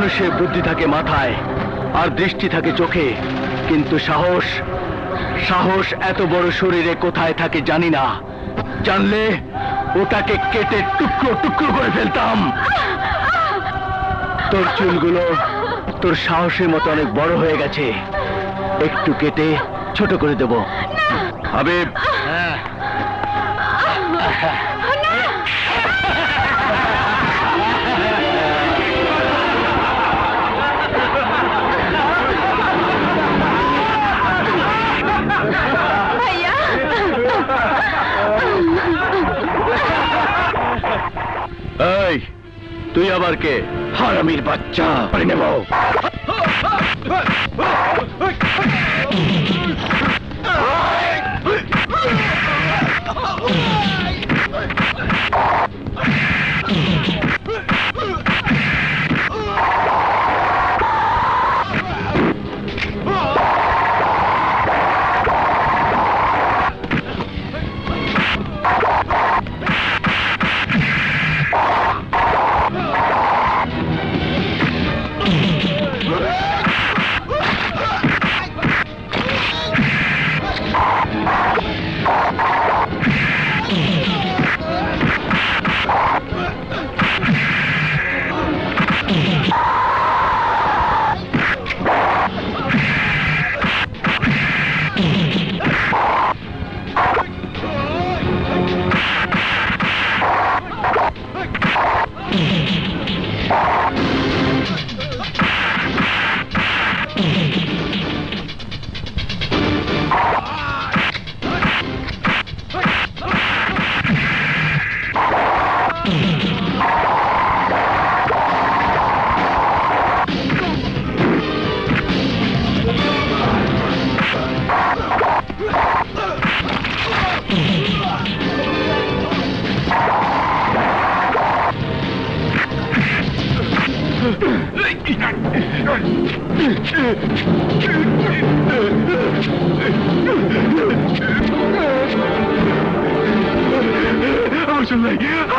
মানুষের বুদ্ধি থাকে মাথায় আর দৃষ্টি থাকে চোখে। কিন্তু সাহস সাহস এত বড় শরীরে কোথায় থাকে জানি না। জানলে ওটাকে কেটে টুকরো টুকরো করে ফেলতাম। তোর চুলগুলো তোর সাহসের মতো অনেক বড় হয়ে গেছে। একটু কেটে ছোট করে দেব। হাবিব হ্যাঁ। তুই আবার কে হারামির বাচ্চা করে নেব আসলে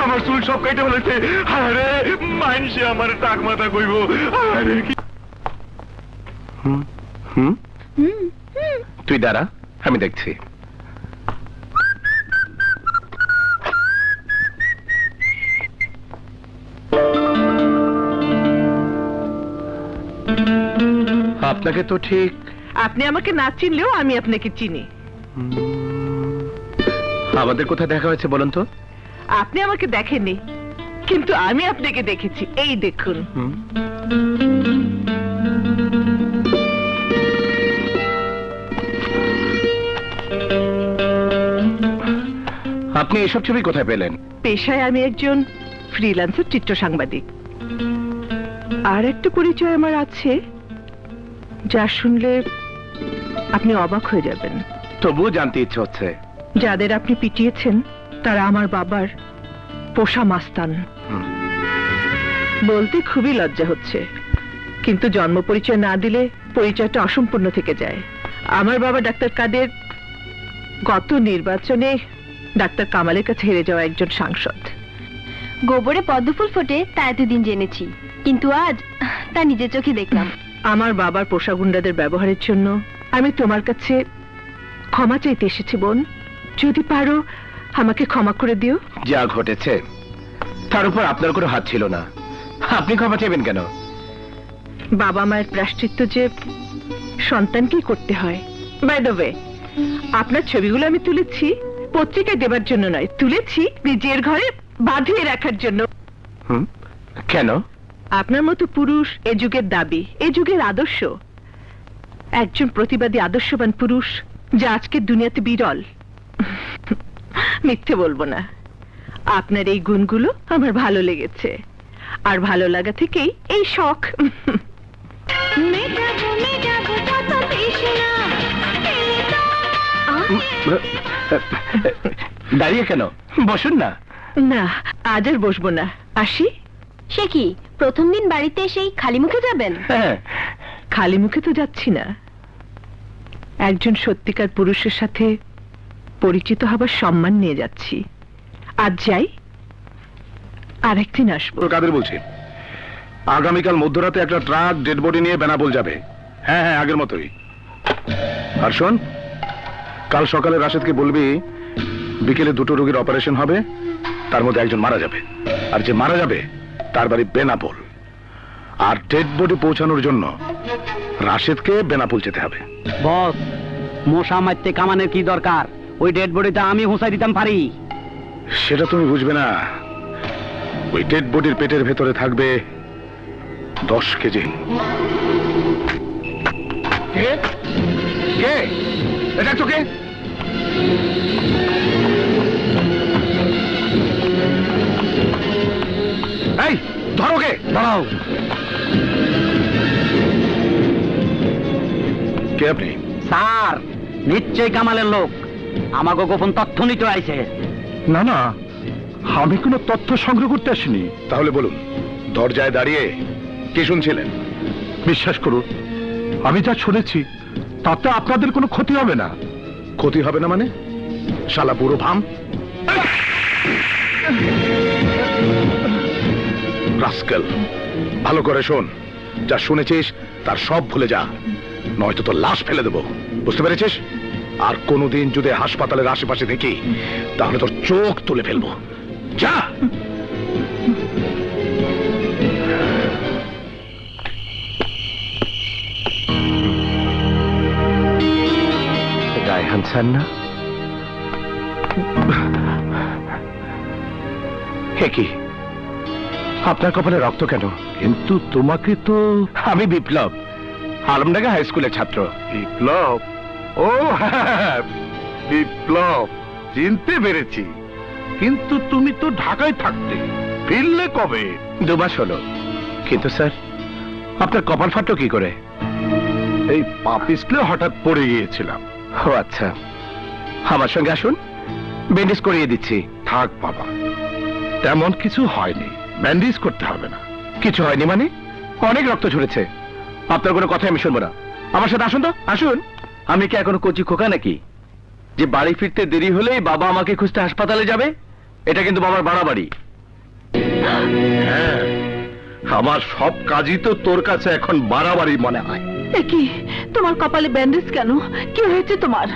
আমার চুল সব কেটে ফেলেছে। আরে মাইনসে আমার টাক মাথা কইব। আরে কি হুম হুম। তুই দাঁড়া আমি দেখছি। আপনাকে তো ঠিক আপনি আমাকে না চিনলেও আমি আপনাকে চিনি। আমাদের কোথায় দেখা হয়েছে বলুন তো? আপনি আমাকে দেখেননি কিন্তু আমি আপনাকে দেখেছি। এই দেখুন। আপনি এসব ছবি কোথায় পেলেন? পেশায় আমি একজন ফ্রিল্যান্সার চিত্র সাংবাদিক আর একটা পরিচয় আমার আছে। যা শুনলে আপনি অবাক হয়ে যাবেন। তবুও জানতে ইচ্ছে হচ্ছে। যাদের আপনি পিটিয়েছেন তারা আমার বাবার পোষা মাস্তান। বলতে খুবই লজ্জা হচ্ছে। কিন্তু জন্ম পরিচয় না দিলে পরিচয়টা অসম্পূর্ণ থেকে যায়। আমার বাবা ডাক্তার কাদের গত নির্বাচনে ডাক্তার কামালের কাছে হেরে যাওয়া একজন সাংসদ। গোবরে পদ্মফুল ফোটে তা এতদিন জেনেছি। কিন্তু আজ তা নিজের চোখে দেখলাম। আমার বাবার পোষা গুন্ডাদের ব্যবহারের জন্য আমি তোমার কাছে ক্ষমা চাইতে এসেছি বোন। যদি পারো আমাকে ক্ষমা করে দিও। যা ঘটেছে তার উপর আপনার কোনো হাত ছিল না। আপনি ক্ষমা চাইবেন কেন? বাবা মায়ের প্রাশ্চিত্য যে সন্তানকেই করতে হয়। বাই দ্য ওয়ে আপনার ছবিগুলো আমি তুলেছি পত্রিকায় দেবার জন্য নয় তুলেছি নিজের ঘরে বাঁধিয়ে রাখার জন্য। কেন? আপনার মতো পুরুষ এ যুগের দাবি এ যুগের আদর্শ। একজন প্রতিবাদী আদর্শবান পুরুষ যা আজকের দুনিয়াতে বিরল। মিথ্যে বলব না। আপনার এই গুণগুলো আমার ভালো লেগেছে। আর ভালো লাগা থেকেই এই শখ। দাঁড়িয়ে কেন? বসুন না। না আজ আর বসবো না। আসি? সে কি প্রথম দিন বাড়িতে এসেই খালি মুখে যাবেন? হ্যাঁ। খালি মুখে তো যাচ্ছি না। একজন সত্যিকার পুরুষের সাথে পরিচিত হবার সম্মান নিয়ে যাচ্ছি। আজ যাই আরেকদিন আসব। কাদের বলছি? আগামীকাল মধ্যরাতে একটা ট্রাক ডেড বডি নিয়ে বেনাপোল যাবে। হ্যাঁ হ্যাঁ আগের মতোই। আর শোন কাল সকালে রাশেদকে বলবি বিকেলে দুটো রোগীর অপারেশন হবে তার মধ্যে একজন মারা যাবে। আর যে মারা যাবে তার বাড়ি বেনাপোল। আর ডেড বডি পৌঁছানোর জন্য রাশেদকে বেনাপোল যেতে হবে। বস মশা মারতে কামানের কি দরকার? ওই ডেড বডিটা আমি হুঁসাই দিতাম পারি। সেটা তুমি বুঝবে না। ওই ডেড বডির পেটের ভেতরে থাকবে দশ কেজি কে? কে? এটা তোকে এই ধরো কে দাঁড়াও। কে আপনি? স্যার নিশ্চয়ই কামালের লোক। আমাকে গোপন তথ্য নিতে আইছে। না না আমি কোনো তথ্য সংগ্রহ করতে আসিনি। তাহলে বলুন দরজায় দাঁড়িয়ে কি শুনছিলেন? বিশ্বাস করুন আমি যা শুনেছি তাতে আপনাদের কোনো ক্ষতি হবে না। ক্ষতি হবে না মানে? শালা পুরো ভাম। রাস্কেল। ভালো করে শোন। যা শুনেছিস তার সব ভুলে যা। নয়তো তো লাশ ফেলে দেবো। বুঝতে পেরেছিস? আর কোনোদিন যদি হাসপাতালের আশেপাশে দেখি তাহলে তোর চোখ তুলে ফেলব। যা! রায়হান স্যার না। হে কি? আপনার কপালে রক্ত কেন? কিন্তু তোমাকে তো আমি বিপ্লব আলমডাঙ্গা হাই স্কুলের ছাত্র। বিপ্লব? ও হ্যাঁ, বিপ্লব চিনতে পেরেছি। কিন্তু তুমি তো ঢাকায় থাকতে ফিরলে কবে? দু মাস হলো। কিন্তু স্যার আপনার কপাল ফাটলো কি করে? এই পা পিছলে হঠাৎ পড়ে গিয়েছিলাম। ও আচ্ছা। আমার সঙ্গে আসুন ব্যান্ডেজ করিয়ে দিচ্ছি। থাক বাবা তেমন কিছু হয়নি। ব্যান্ডেজ করতে হবে না। কিছু হয়নি মানে? অনেক রক্ত ঝরেছে। আপনার কোনো কথা আমি শুনব না। আমার সাথে আসুন তো আসুন। আমি কি এখনও কচি খোকা নাকি? যে বাড়ি ফিরতে দেরি হলেই বাবা আমাকে খুঁজতে হাসপাতালে যাবে? এটা কিন্তু বাবার বাড়াবাড়ি। হ্যাঁ আমার সব কাজই তো তোর কাছে এখন বাড়াবাড়ি মনে হয়। কি তোমার কপালে ব্যান্ডেজ কেন? কি হয়েছে তোমার?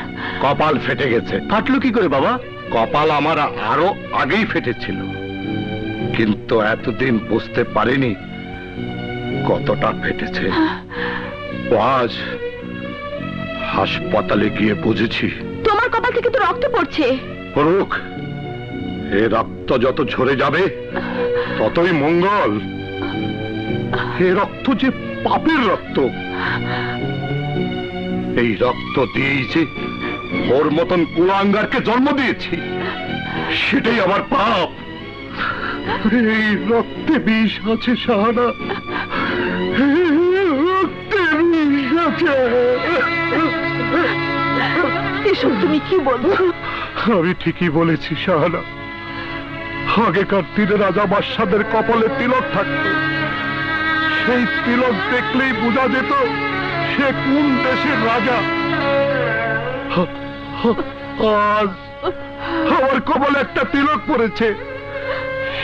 কপাল ফেটে গেছে। ফাটলো কি করে বাবা? কপাল আমার আরও আগেই ফেটেছিল। কিন্তু এতদিন বুঝতে পারিনি কতটা ফেটেছে। আজ হাসপাতালে গিয়ে বুঝেছি। তোমার কপাল থেকে তো রক্ত পড়ছে। পড়ুক এ রক্ত যত ঝরে যাবে ততই মঙ্গল। এ রক্ত যে পাপের রক্ত। এই রক্ত দিয়েই যে ওর মতন কুলাঙ্গারকে জন্ম দিয়েছি সেটাই আমার পাপ। এই রক্তে বিষ আছে সাহানা রক্তে বিষ আছে। এসব তুমি কি বলছো? আমি ঠিকই বলেছি শাহানা। আগেকার দিনে রাজা বাদশাদের কপালে তিলক থাকতো। সেই তিলক দেখলেই বোঝা যেত সে কোন দেশের রাজা। আজ আমার কপালে একটা তিলক পড়েছে।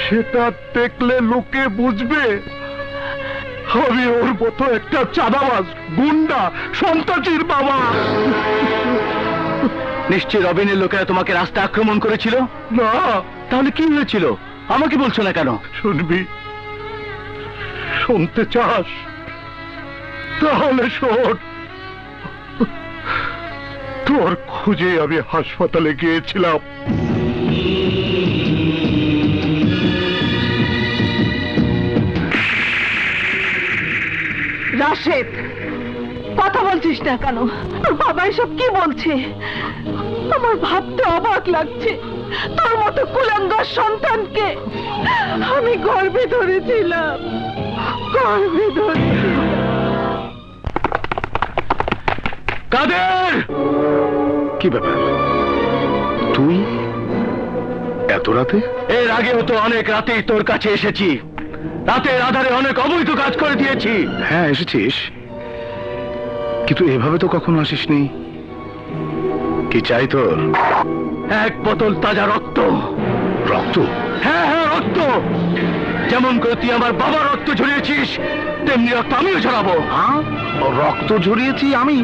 সেটা দেখলে লোকে বুঝবে। আমি ওর মতো একটা চাঁদাবাজ গুন্ডা সন্ত্রাসীর বাবা। নিশ্চয় রবিনের লোকেরা তোমাকে রাস্তা আক্রমণ করেছিল? না। তাহলে কি হয়েছিল? আমাকে বলছো না কেন? শুনবি? শুনতে চাস? তাহলে শোন। তোর খুঁজে আমি হাসপাতালে গিয়েছিলাম। রাশেদ কথা বলছিস না কেন? তোর বাবা এসব কি বলছে? আমার ভাবতে অবাক লাগছে। তোর মতো কুলাঙ্গার সন্তানকে আমি গর্বে ধরেছিলাম। গর্বে ধরেছিলাম। কাদের? কি ব্যাপার? তুই এত রাতে? এর আগে তো অনেক রাতেই তোর কাছে এসেছি। রাতের আধারে অনেক অবৈধ কাজ করে দিয়েছি। হ্যাঁ এসেছিস। কিন্তু এভাবে তো কখনো আসিসনি। কি চাই তোর? এক বোতল তাজা রক্ত। রক্ত? হ্যাঁ হ্যাঁ রক্ত। যেমন করে তুই আমার বাবার রক্ত ঝরিয়েছিস তেমনি রক্ত আমিও ঝরাবো। হ্যাঁ রক্ত ঝরিয়েছি আমি?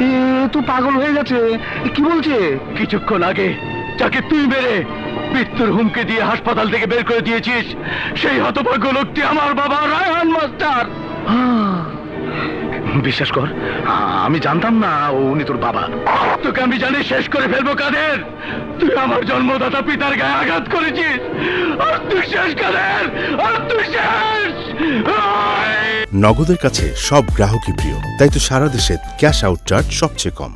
এ তো পাগল হয়ে গেছে। কি বলছে? কিছুক্ষণ আগে যাকে তুই মেরে মৃত্যুর হুমকি দিয়ে হাসপাতাল থেকে বের করে দিয়েছিস? সেই হতভাগ্য লোকটি আমার বাবা রায়হান মাস্টার। বিশ্বাস কর আমি জানতাম না উনি তোর বাবা। তোকে আমি জানি শেষ করে ফেলব কাদের। তুই আমার জন্মদাতা পিতার গায়ে আঘাত করেছিস। আর তুই শেষ কাদের। আর তুই শেষ। নগদের কাছে সব গ্রাহকই প্রিয় তাই তো সারা দেশে ক্যাশ আউট চার্জ সবচেয়ে কম।